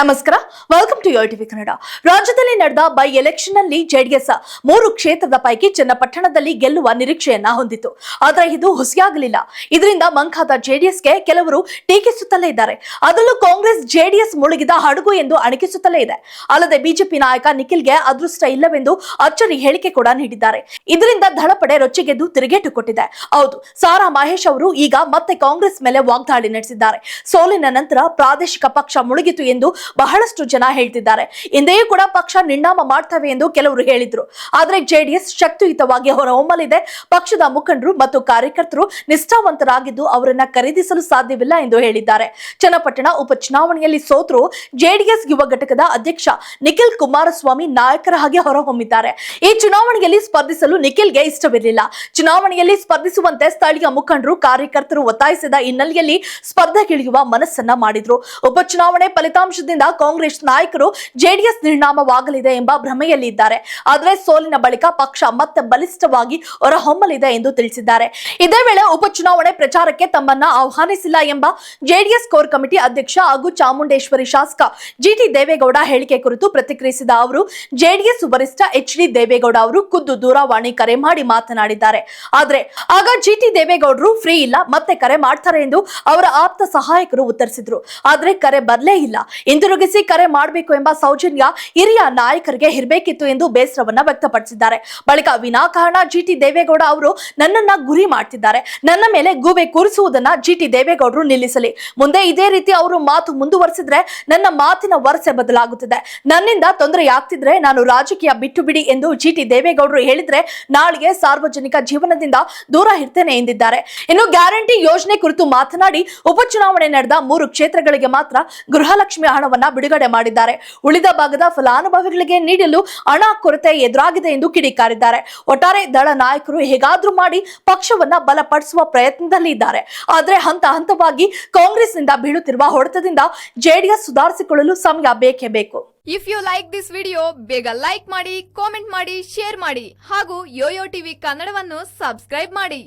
ನಮಸ್ಕಾರ. Welcome to TV Kannada ರಾಜ್ಯದಲ್ಲಿ ನಡೆದ ಬೈ ಎಲೆಕ್ಷನ್ನಲ್ಲಿ ಜೆಡಿಎಸ್ ಮೂರು ಕ್ಷೇತ್ರದ ಪೈಕಿ ಚನ್ನಪಟ್ಟಣದಲ್ಲಿ ಗೆಲ್ಲುವ ನಿರೀಕ್ಷೆಯನ್ನ ಹೊಂದಿತ್ತು. ಆದರೆ ಇದು ಹುಸಿಯಾಗಲಿಲ್ಲ. ಇದರಿಂದ ಮಂಕಾದ ಜೆಡಿಎಸ್ಗೆ ಕೆಲವರು ಟೀಕಿಸುತ್ತಲೇ ಇದ್ದಾರೆ. ಅದರಲ್ಲೂ ಕಾಂಗ್ರೆಸ್ ಜೆಡಿಎಸ್ ಮುಳುಗಿದ ಹಡಗು ಎಂದು ಅಣಕಿಸುತ್ತಲೇ ಇದೆ. ಅಲ್ಲದೆ ಬಿಜೆಪಿ ನಾಯಕ ನಿಖಿಲ್ಗೆ ಅದೃಷ್ಟ ಇಲ್ಲವೆಂದು ಅಚ್ಚರಿ ಹೇಳಿಕೆ ಕೂಡ ನೀಡಿದ್ದಾರೆ. ಇದರಿಂದ ದಳಪಡೆ ರೊಚ್ಚಿಗೆದ್ದು ತಿರುಗೇಟು ಕೊಟ್ಟಿದೆ. ಹೌದು, ಸಾರಾ ಮಹೇಶ್ ಅವರು ಈಗ ಮತ್ತೆ ಕಾಂಗ್ರೆಸ್ ಮೇಲೆ ವಾಗ್ದಾಳಿ ನಡೆಸಿದ್ದಾರೆ. ಸೋಲಿನ ನಂತರ ಪ್ರಾದೇಶಿಕ ಪಕ್ಷ ಮುಳುಗಿತು ಎಂದು ಬಹಳಷ್ಟು ಜನ ಹೇಳ್ತಿದ್ದಾರೆ. ಹಿಂದೆಯೂ ಕೂಡ ಪಕ್ಷ ನಿರ್ಣಾಮ ಮಾಡ್ತವೆ ಎಂದು ಕೆಲವರು ಹೇಳಿದ್ರು. ಆದ್ರೆ ಜೆಡಿಎಸ್ ಶಕ್ತಿಯುತವಾಗಿ ಹೊರಹೊಮ್ಮಲಿದೆ ಪಕ್ಷದ ಮುಖಂಡರು ಮತ್ತು ಕಾರ್ಯಕರ್ತರು ನಿಷ್ಠಾವಂತರಾಗಿದ್ದು ಅವರನ್ನ ಖರೀದಿಸಲು ಸಾಧ್ಯವಿಲ್ಲ ಎಂದು ಹೇಳಿದ್ದಾರೆ. ಚನ್ನಪಟ್ಟಣ ಉಪಚುನಾವಣೆಯಲ್ಲಿ ಸೋತರು ಜೆಡಿಎಸ್ ಯುವ ಘಟಕದ ಅಧ್ಯಕ್ಷ ನಿಖಿಲ್ ಕುಮಾರಸ್ವಾಮಿ ನಾಯಕರ ಹಾಗೆ ಹೊರಹೊಮ್ಮಿದ್ದಾರೆ. ಈ ಚುನಾವಣೆಯಲ್ಲಿ ಸ್ಪರ್ಧಿಸಲು ನಿಖಿಲ್ಗೆ ಇಷ್ಟವಿರಲಿಲ್ಲ. ಚುನಾವಣೆಯಲ್ಲಿ ಸ್ಪರ್ಧಿಸುವಂತೆ ಸ್ಥಳೀಯ ಮುಖಂಡರು, ಕಾರ್ಯಕರ್ತರು ಒತ್ತಾಯಿಸಿದ ಹಿನ್ನೆಲೆಯಲ್ಲಿ ಸ್ಪರ್ಧೆಗಿಳಿಯುವ ಮನಸ್ಸನ್ನ ಮಾಡಿದ್ರು. ಉಪಚುನಾವಣೆ ಫಲಿತಾಂಶದಿಂದ ಕಾಂಗ್ರೆಸ್ ನಾಯಕರು ಜೆಡಿಎಸ್ ನಿರ್ಣಾಮವಾಗಲಿದೆ ಎಂಬ ಭ್ರಮೆಯಲ್ಲಿ ಇದ್ದಾರೆ ಆದರೆ ಸೋಲಿನ ಬಳಿಕ ಪಕ್ಷ ಮತ್ತೆ ಬಲಿಷ್ಠವಾಗಿ ಹೊರಹೊಮ್ಮಲಿದೆ ಎಂದು ತಿಳಿಸಿದ್ದಾರೆ. ಇದೇ ವೇಳೆ ಉಪಚುನಾವಣೆ ಪ್ರಚಾರಕ್ಕೆ ತಮ್ಮನ್ನ ಆಹ್ವಾನಿಸಿಲ್ಲ ಎಂಬ ಜೆಡಿಎಸ್ ಕೋರ್ ಕಮಿಟಿ ಅಧ್ಯಕ್ಷ ಹಾಗೂ ಚಾಮುಂಡೇಶ್ವರಿ ಶಾಸಕ ಜಿಟಿ ದೇವೇಗೌಡ ಹೇಳಿಕೆ ಕುರಿತು ಪ್ರತಿಕ್ರಿಯಿಸಿದ ಅವರು, ಜೆಡಿಎಸ್ ವರಿಷ್ಠ ಎಚ್ ಡಿ ದೇವೇಗೌಡ ಅವರು ಖುದ್ದು ದೂರವಾಣಿ ಕರೆ ಮಾಡಿ ಮಾತನಾಡಿದ್ದಾರೆ. ಆದ್ರೆ ಆಗ ಜಿಟಿ ದೇವೇಗೌಡರು ಫ್ರೀ ಇಲ್ಲ, ಮತ್ತೆ ಕರೆ ಮಾಡ್ತಾರೆ ಎಂದು ಅವರ ಆಪ್ತ ಸಹಾಯಕರು ಉತ್ತರಿಸಿದ್ರು. ಆದ್ರೆ ಕರೆ ಬರಲೇ ಇಲ್ಲ. ಹಿಂದಿರುಗಿಸಿ ಕರೆ ಮಾಡಬೇಕು ಎಂಬ ಸೌಜನ್ಯ ಹಿರಿಯ ನಾಯಕರಿಗೆ ಇರಬೇಕಿತ್ತು ಎಂದು ಬೇಸರವನ್ನ ವ್ಯಕ್ತಪಡಿಸಿದ್ದಾರೆ. ಬಳಿಕ ವಿನಾಕಾರಣ ಜಿಟಿ ದೇವೇಗೌಡ ಅವರು ನನ್ನನ್ನ ಗುರಿ ಮಾಡ್ತಿದ್ದಾರೆ. ನನ್ನ ಮೇಲೆ ಗೂಬೆ ಕೂರಿಸುವುದನ್ನ ಜಿಟಿ ದೇವೇಗೌಡರು ನಿಲ್ಲಿಸಲಿ. ಮುಂದೆ ಇದೇ ರೀತಿ ಅವರು ಮಾತು ಮುಂದುವರೆಸಿದ್ರೆ ನನ್ನ ಮಾತಿನ ವರಸೆ ಬದಲಾಗುತ್ತದೆ. ನನ್ನಿಂದ ತೊಂದರೆ ಆಗ್ತಿದ್ರೆ ನಾನು ರಾಜಕೀಯ ಬಿಟ್ಟು ಬಿಡಿ ಎಂದು ಜಿಟಿ ದೇವೇಗೌಡರು ಹೇಳಿದ್ರೆ ನಾಳೆಗೆ ಸಾರ್ವಜನಿಕ ಜೀವನದಿಂದ ದೂರ ಇರ್ತೇನೆ ಎಂದಿದ್ದಾರೆ. ಇನ್ನು ಗ್ಯಾರಂಟಿ ಯೋಜನೆ ಕುರಿತು ಮಾತನಾಡಿ, ಉಪಚುನಾವಣೆ ನಡೆದ ಮೂರು ಕ್ಷೇತ್ರಗಳಿಗೆ ಮಾತ್ರ ಗೃಹಲಕ್ಷ್ಮಿ ಹಣವನ್ನ ಬಿಡುಗಡೆ ಮಾಡಿದ್ದಾರೆ. ಉಳಿದ ಭಾಗದ ಫಲಾನುಭವಿಗಳಿಗೆ ನೀಡಲು ಹಣ ಕೊರತೆ ಎದುರಾಗಿದೆ ಎಂದು ಕಿಡಿಕಾರಿದ್ದಾರೆ. ಒಟ್ಟಾರೆ ದಳ ನಾಯಕರು ಹೇಗಾದ್ರೂ ಮಾಡಿ ಪಕ್ಷವನ್ನ ಬಲಪಡಿಸುವ ಪ್ರಯತ್ನದಲ್ಲಿ ಇದ್ದಾರೆ ಆದ್ರೆ ಹಂತ ಹಂತವಾಗಿ ಕಾಂಗ್ರೆಸ್ನಿಂದ ಬೀಳುತ್ತಿರುವ ಹೊಡೆತದಿಂದ ಜೆಡಿಎಸ್ ಸುಧಾರಿಸಿಕೊಳ್ಳಲು ಸಮಯ ಬೇಕೇ ಬೇಕು. If you like this video ಬೇಗ ಲೈಕ್ ಮಾಡಿ ಕಾಮೆಂಟ್ ಮಾಡಿ ಶೇರ್ ಮಾಡಿ ಹಾಗೂ ಯೋಯೋ ಟಿವಿ ಕನ್ನಡವನ್ನು ಸಬ್ಸ್ಕ್ರೈಬ್ ಮಾಡಿ.